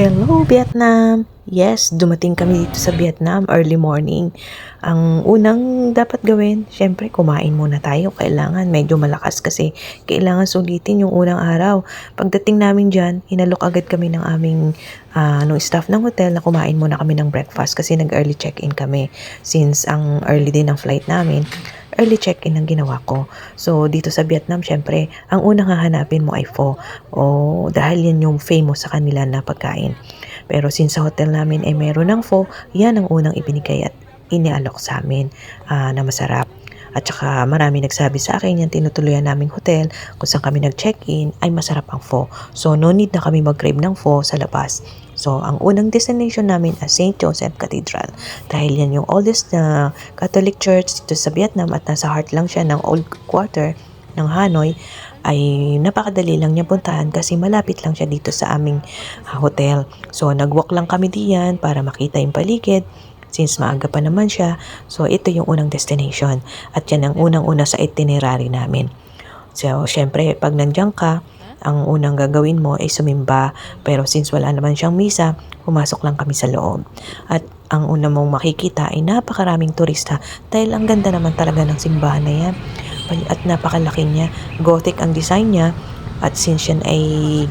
Hello, Vietnam! Yes, dumating kami dito sa Vietnam early morning. Ang unang dapat gawin, syempre kumain muna tayo. Kailangan medyo malakas kasi kailangan sulitin yung unang araw. Pagdating namin dyan, hinalok agad kami ng aming nung staff ng hotel na kumain muna kami ng breakfast kasi nag-early check-in kami. Since ang early din ng flight namin, early check-in ang ginawa ko. So, dito sa Vietnam, syempre, ang unang hahanapin mo ay pho. O, dahil yan yung famous sa kanila na pagkain. Pero since sa hotel namin ay meron ng pho, yan ang unang ibinigay at inialok sa amin ah, na masarap. At saka marami nagsabi sa akin yung tinutuluyan naming hotel kung saan kami nag-check-in ay masarap ang pho. So no need na kami mag-crave ng pho sa labas. So ang unang destination namin ay St. Joseph Cathedral. Dahil yan yung oldest na Catholic Church dito sa Vietnam at nasa heart lang siya ng old quarter ng Hanoi ay napakadali lang niya puntahan kasi malapit lang siya dito sa aming ah, hotel. So nag-walk lang kami diyan para makita yung paligid since maaga pa naman siya. So ito yung unang destination at yan ang unang-una sa itinerary namin. So syempre pag nandiyan ka, ang unang gagawin mo ay sumimba. Pero since wala naman siyang misa, pumasok lang kami sa loob. At ang una mong makikita ay napakaraming turista dahil ang ganda naman talaga ng simbahan na yan. At napakalaki niya. Gothic ang design niya. At since yan ay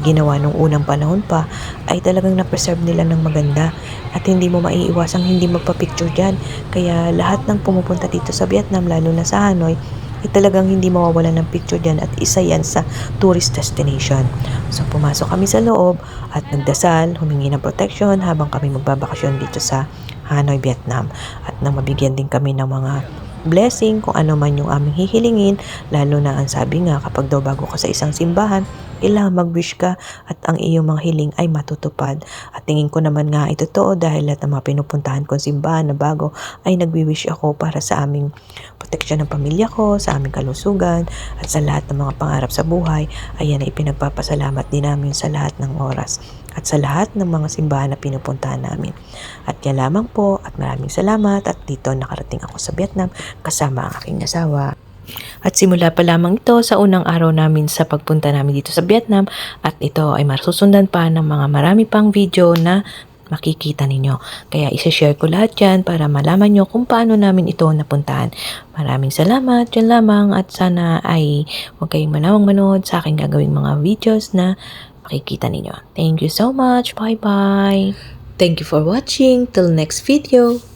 ginawa nung unang panahon pa, ay talagang na-preserve nila ng maganda. At hindi mo maiiwasang hindi magpa-picture dyan. Kaya lahat ng pumupunta dito sa Vietnam, lalo na sa Hanoi, ay talagang hindi mawawala ng picture dyan at isa yan sa tourist destination. So pumasok kami sa loob at nagdasal, humingi ng protection habang kami magbabakasyon dito sa Hanoi, Vietnam. At nang mabigyan din kami ng mga blessing kung ano man yung aming hihilingin lalo na ang sabi nga kapag daw bago ka sa isang simbahan kailangan mag-wish ka at ang iyong mga hiling ay matutupad. At tingin ko naman nga ito totoo dahil lahat ng mga pinupuntahan kong simbahan na bago ay nagwi-wish ako para sa aming proteksyon ng pamilya ko, sa aming kalusugan at sa lahat ng mga pangarap sa buhay. Ayan ay pinagpapasalamat din namin sa lahat ng oras at sa lahat ng mga simbahan na pinupuntahan namin. At yan lamang po at maraming salamat at dito nakarating ako sa Vietnam kasama ang aking asawa. At simula pa lamang ito sa unang araw namin sa pagpunta namin dito sa Vietnam at ito ay masusundan pa ng mga marami pang video na makikita ninyo. Kaya isa-share ko lahat yan para malaman nyo kung paano namin ito napuntahan. Maraming salamat, yan lamang at sana ay huwag kayong manawang manood sa aking gagawing mga videos na makikita ninyo. Thank you so much. Bye-bye. Thank you for watching. Till next video.